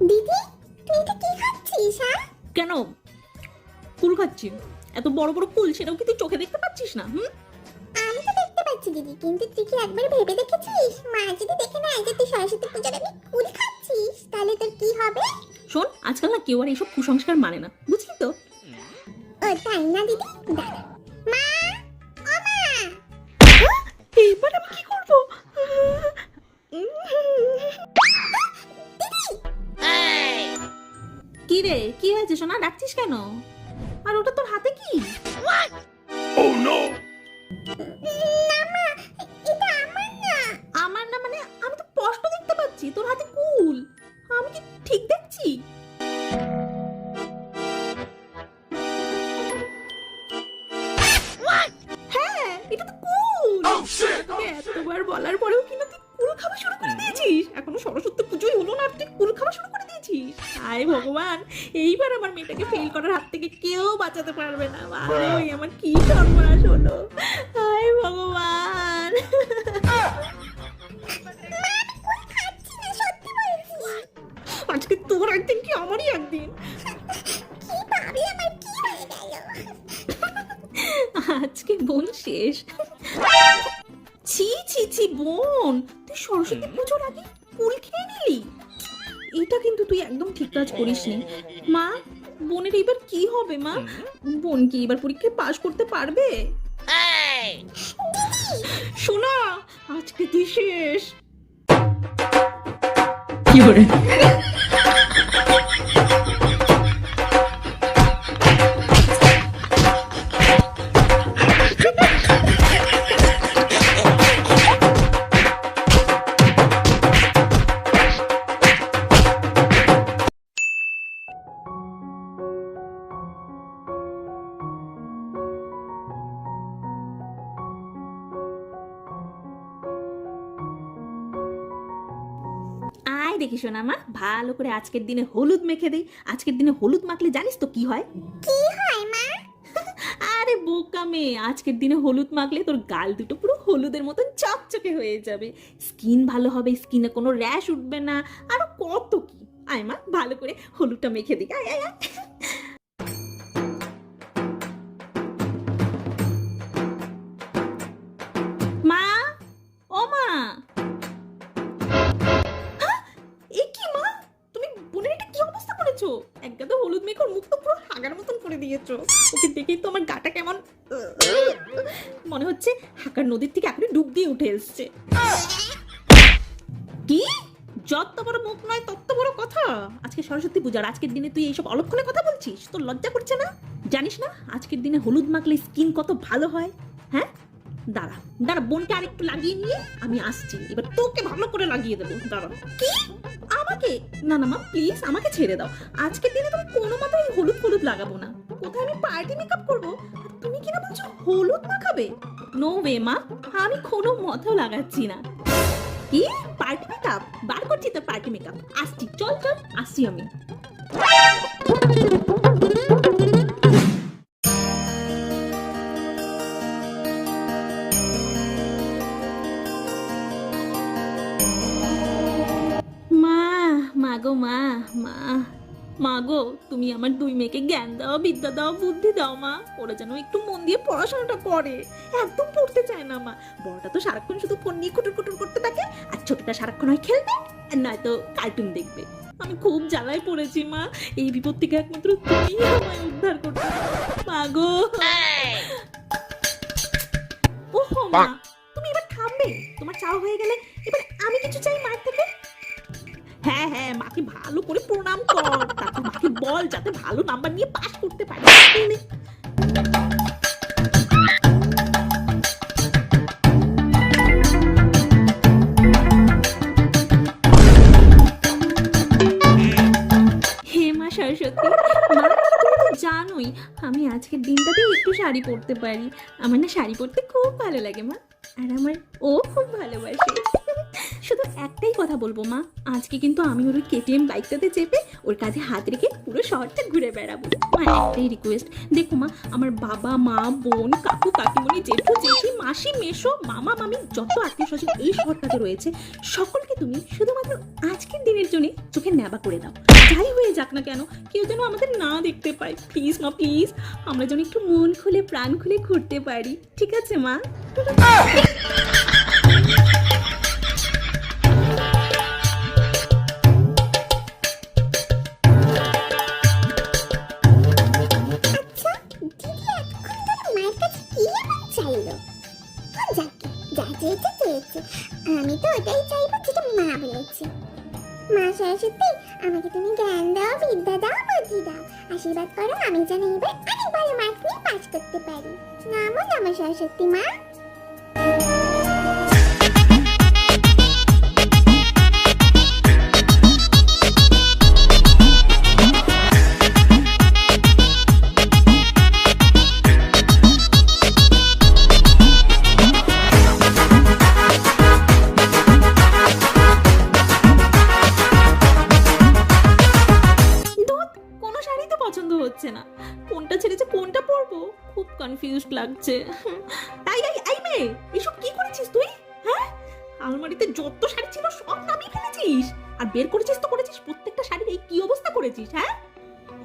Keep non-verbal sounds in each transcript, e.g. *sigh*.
দিদি তুই এটা কি খাচ্ছিস হ্যাঁ? কেন? কুল খাচ্ছি। এত বড় বড় কুল সেটাও কি তুই চোখে দেখতে পাচ্ছিস না হুম? আমি তো দেখতে পাচ্ছি দিদি কিন্তু তুই কি একবার ভেবে দেখেছিস? মা যদি দেখে নেয় যে তুই সরস্বতী পূজার আমি কুল খাচ্ছিস তাহলে তোর কি হবে? শোন আজকাল না কেউ আর এইসব কুসংস্কার মানে না বুঝলি তো? ও তাই না দিদি? দাঁড়া মা ও মা! এইবার আমি কি করব? কি রে কি হয়েছে সোনা? ডাকছিস কেন? আর ওটা তোর হাতে কি? এইবার আমার মেয়েটাকে ফেল করার হাত থেকে কেউ বাঁচাতে পারবে না। ভালোই আমার কিন্তু তুই একদম ঠিক কাজ করিসনি। মা, বোনের এবার কি হবে, মা? বোন কি এবার পরীক্ষায় পাশ করতে পারবে? শোনা, আজকে তুই শেষ। আয় দেখি শোনা মা ভালো করে আজকের দিনে হলুদ মেখে দেই। আজকের দিনে হলুদ মাখলে জানিস তো কি হয়? কি হয় মা? আরে বোকা মেয়ে আজকের দিনে হলুদ মাখলে তোর গাল দুটো পুরো হলুদের মতন চকচকে হয়ে যাবে। স্কিন ভালো হবে স্কিনে কোনো র্যাশ উঠবে না। আরও কত কি? আয় মা ভালো করে হলুদটা মেখে দিই। আয় আয়। দিয়েছ? ওকে দেখেই তো আমার গাটা কেমন মনে হচ্ছে হাকার নদীর থেকে এখনই ডুব দিয়ে উঠে এসছে। কি? যত বড় মুখ নয়, তত বড় কথা? আজকে সরস্বতী পূজার আজকের দিনে তুই এইসব অলক্ষণে কথা বলছিস? তোর লজ্জা করছে না? জানিস না, আজকের দিনে হলুদ মাখলে স্কিন কত ভালো হয়? হ্যাঁ? দাঁড়া দাঁড়া, বোনকে আরেকটু লাগিয়ে নিয়ে আমি আসছি। এবার তোকে ভালো করে লাগিয়ে দেবো, দাঁড়া। কি? আমাকে? না না, মা প্লিজ আমাকে ছেড়ে দাও। আজকের দিনে তুমি কোনো মতো হলুদ লাগাবো না। কোথায় আমি পার্টি মেকআপ করব? তুমি কিনা বলছো হলুদ মাখাবে? নো ওয়ে মা। আমি কোনো মতেও লাগাচ্ছি না। কি? পার্টি মেকআপ বার করছি তো পার্টি মেকআপ আসছি, চল চল, আসছি আমি। মা মা গো, মা মা। মা গো তুমি আমার দুই মেয়েকে জ্ঞান দাও বিদ্যা দাও বুদ্ধি দাও মা। ওরা যেন একটু মন দিয়ে পড়াশোনাটা করে। একদম পড়তে চায় না মা। বড়টা তো সারাক্ষণ শুধু ফোন নিয়ে কুটুর কুটুর করতে থাকে আর ছোটটা সারাক্ষণ হয় খেলবে আর নয়তো কার্টুন দেখবে। আমি খুব জ্বালায় পড়েছি মা। এই বিপদ থেকে একমাত্র তুমি আমায় উদ্ধার করতে মা গো। ওহো মা। তুমি এবার থামবে। তোমার চাও হয়ে গেলে এবার আমি কিছু চাই মার থেকে। হ্যাঁ হ্যাঁ মাকে ভালো করে প্রণাম কর। তারপর মাকে বল যাতে ভালো নাম্বার নিয়ে পাস করতে পারে। জানোই আমি আজকের দিনটাতে একটু শাড়ি পরতে পারি। আমার না শাড়ি পরতে খুব ভালো লাগে মা। আর আমার ও খুব ভালোবাসে। শুধু একটাই কথা বলব, মা। আজকে কিন্তু আমি ওর কেটিএম বাইকটাতে চেপে ওর কাছে হাত রেখে পুরো শহরটা ঘুরে বেড়াবো। মা একটাই রিকোয়েস্ট দেখো মা, আমার বাবা, মা, বোন, কাকু, কাকিমণি, জেঠু, জেঠি, মাসি মেশো মামা, মামি, যত আত্মীয় স্বজন এই শহরটাতে রয়েছে, সকলকে তুমি শুধুমাত্র আজকের দিনের জন্য চোখে নেবা করে দাও। যাই হয়ে যাক না কেন, কেউ যেন আমাদের না দেখতে পায়। প্লিজ মা প্লিজ আমরা যেন একটু মন খুলে, প্রাণ খুলে ঘুরতে পারি। ঠিক আছে, মা? আচ্ছা দিদি এতক্ষণ ধরে মায়ের কাছে কি এমন চাইলো? ও যাকে যা চেয়েছে চেয়েছে, আমি তো ওটাই চাইব যেটা মা বলেছে। মা সরস্বতী আমাকে তুমি জ্ঞান দাও, বিদ্যা দাও, বুদ্ধি দাও। আশীর্বাদ করো, আমি যেন এবার অনেক ভালো মার্কস নিয়ে পাস করতে পারি। নামো নামো সরস্বতী মা লাগছে তাই আই আই মেয়ে এসব কি করেছিস তুই? হ্যাঁ? আলমারিতে যত শাড়ি ছিল সব নামিয়ে ফেলেছিস। আর বের করেছিস তো করেছিস, প্রত্যেকটা শাড়ির এই কি অবস্থা করেছিস হ্যাঁ?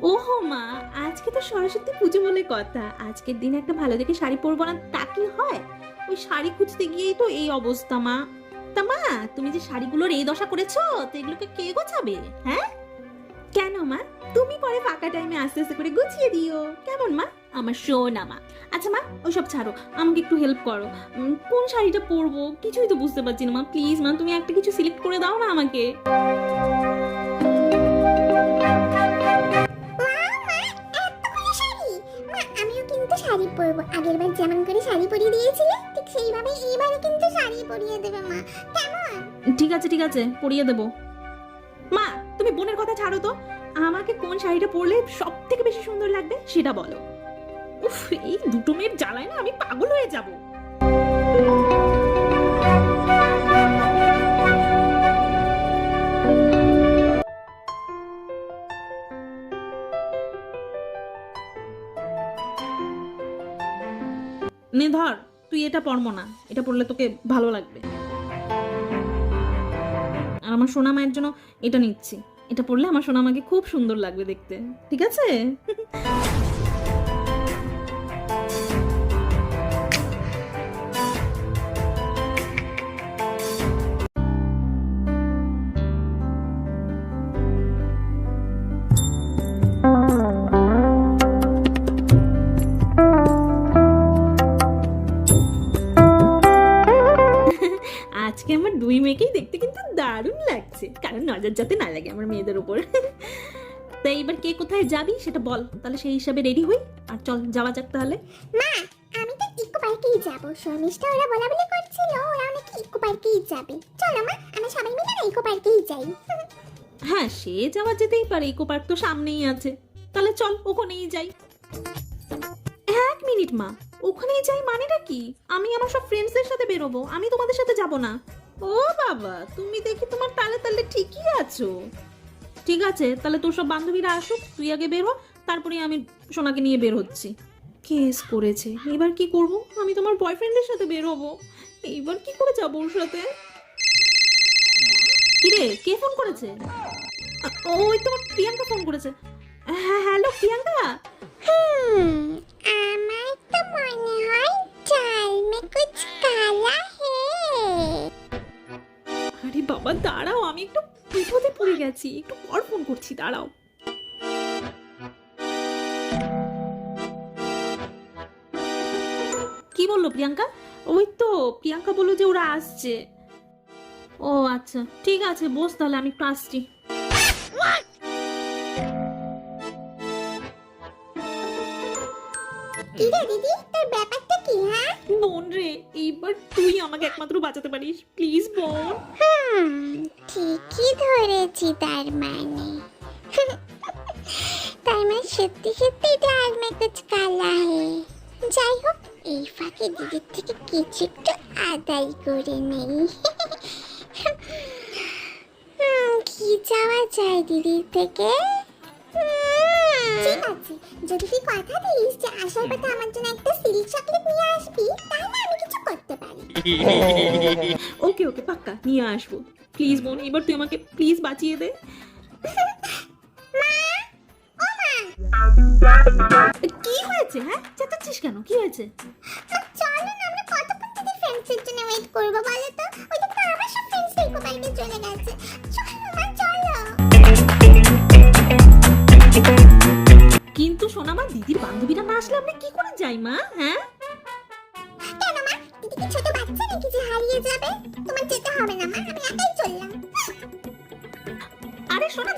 ওহো মা, আজকে তো সরস্বতী পুজো বলে কথা। আজকের দিনে একটা ভালো দেখে শাড়ি পরবো না, তা কি হয়? ওই শাড়ি খুঁজতে গিয়েই তো এই অবস্থা, মা। তা মা, তুমি যে শাড়িগুলোর এই দশা করেছ, তো এগুলোকে কে গোছাবে হ্যাঁ? কেন মা? তুমি পরে ফাঁকা টাইমে আস্তে আস্তে করে গুছিয়ে দিও। কেমন মা? আমার শোনা মা। আচ্ছা মা ওসব ছাড়ো আমাকে একটু হেল্প করো। কোন শাড়িটা পরবো? কিছুই তো বুঝতে পারছি না মা প্লিজ মা তুমি একটা কিছু সিলেক্ট করে দাও না আমাকে। ওয়াও, মা, এতগুলো শাড়ি। আমিও কিন্তু শাড়ি পরবো। আগের বার যেমন করে শাড়ি পরিয়ে দিয়েছিলে ঠিক সেইভাবে কিন্তু শাড়ি পরিয়ে দেবে মা। কেমন? ঠিক আছে ঠিক আছে পরিয়ে দেবো। মা তুমি বোনের কথা ছাড়ো তো। আমাকে কোন শাড়িটা পরলে সব থেকে বেশি সুন্দর লাগবে সেটা বলো। উফ, এই দুটো মেয়ের জ্বালায় না আমি পাগল হয়ে যাব। নে ধর, তুই এটা পরবো না। এটা পরলে তোকে ভালো লাগবে। আর আমার সোনা মায়ের জন্য এটা নিচ্ছি। এটা পড়লে আমার সোনা আমাকে খুব সুন্দর লাগবে দেখতে। ঠিক আছে? নজর যাতে না লাগে আমার মেয়েদের উপর। *laughs* তাই এবার কে কোথায় যাবি সেটা বল তাহলে সেই হিসাবে রেডি হই। আর চল যাওয়া যাক তাহলে। মা আমি তো ইকো পার্কেই যাব। শর্মিষ্ঠা ওরা বলা বলি করছিল ওরা নাকি ইকো পার্কেই যাবে। চলো মা আমরা সবাই মিলে না ইকো পার্কেই যাই। *laughs* হ্যাঁ সে যাওয়া যেতেই পারে ইকো পার্ক তো সামনেই আছে। তাহলে চল ওখানেই যাই। এক মিনিট মা ওখানেই যাই মানেটা কি? আমি আমার সব ফ্রেন্ডসদের সাথে বেরোবো আমি তোমাদের সাথে যাব না। ও বাবা, তুমি দেখি তোমার তালে তালে ঠিকই আছো। ঠিক আছে, তাহলে তোর সব বান্ধবীরা আসুক, তুই আগে বের হ, তারপরে আমি সোনাকে নিয়ে বের হচ্ছি। কেস করেছে, এবার কি করব? আমি তোমার বয়ফ্রেন্ডের সাথে বের হব। এইবার কি করে যাব ওর সাথে? কিরে, কে ফোন করেছে? ওই তোমার প্রিয়াঙ্কা ফোন করেছে। হ্যাঁ হ্যালো, প্রিয়াঙ্কা? আমার তো মনে হয় চাল মে কুছ কালা আরে বাবা, দাঁড়াও, আমি একটু বিপদে পড়ে গেছি। একটু পর ফোন করছি, দাঁড়াও। কি বলল প্রিয়াঙ্কা? ওই তো, প্রিয়াঙ্কা বলল যে ওরা আসছে। ও আচ্ছা ঠিক আছে, বস তাহলে, আমি একটু আসছি। দিদি, তোর ব্যাপারটা কি হ্যাঁ? বোন রে এইবার তুই আমাকে একমাত্র বাঁচাতে পারিস। প্লিজ বোন। ঠিকই ধরেছি তার মানে। তার মানে সত্যি সত্যি এটা আর কালা হে। যাই হোক এই ফাঁকে দিদির থেকে কিছু একটু আদায় করে নেই। কি চাওয়া যায় দিদির থেকে? যদি তুই কথা দিস যে আসার পথে আমার জন্য একটা সিল্ক চকলেট নিয়ে আসবি তাহলে আমি কিছু করতে পারি। *laughs* ওকে ওকে পাক্কা নিয়ে আসব। প্লিজ বোন এবার তুই আমাকে প্লিজ বাঁচিয়ে দে। *laughs* কি হয়েছে হ্যাঁ? চেঁচাচ্ছিস কেন? কি হয়েছে? চলো না আমরা কতক্ষণ থেকে ফ্রেন্ডসের জন্য ওয়েট করব বলো তো?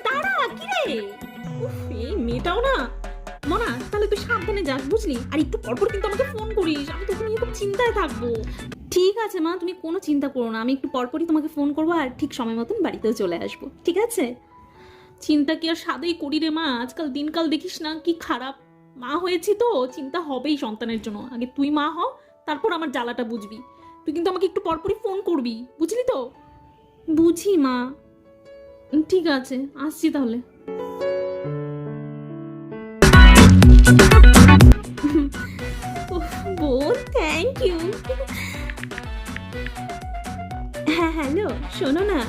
দাঁড়া, কি রে? উফ, এই মেয়েটাও না। মনা, তাহলে তুই সাবধানে যাস, বুঝলি? আর একটু পরপর কিন্তু আমাকে ফোন করিস, আমি তোকে নিয়ে খুব চিন্তায় থাকব। ঠিক আছে, মা, তুমি কোনো চিন্তা করো না, আমি একটু পরপরই তোমাকে ফোন করব আর ঠিক সময় মতন বাড়িতেও চলে আসব, ঠিক আছে? চিন্তা কি আর সাদাই করি রে, মা? আজকাল দিনকাল দেখিস না, কি খারাপ। মা হয়েছি তো, চিন্তা হবেই সন্তানের জন্য। আগে তুই মা হ, তারপর আমার জ্বালাটা বুঝবি। তুই কিন্তু আমাকে একটু পরপরই ফোন করবি, বুঝলি তো? বুঝি, মা। ঠিক আছে আসছি তাহলে। থ্যাংক ইউ হ্যাঁ হ্যালো শোনো না।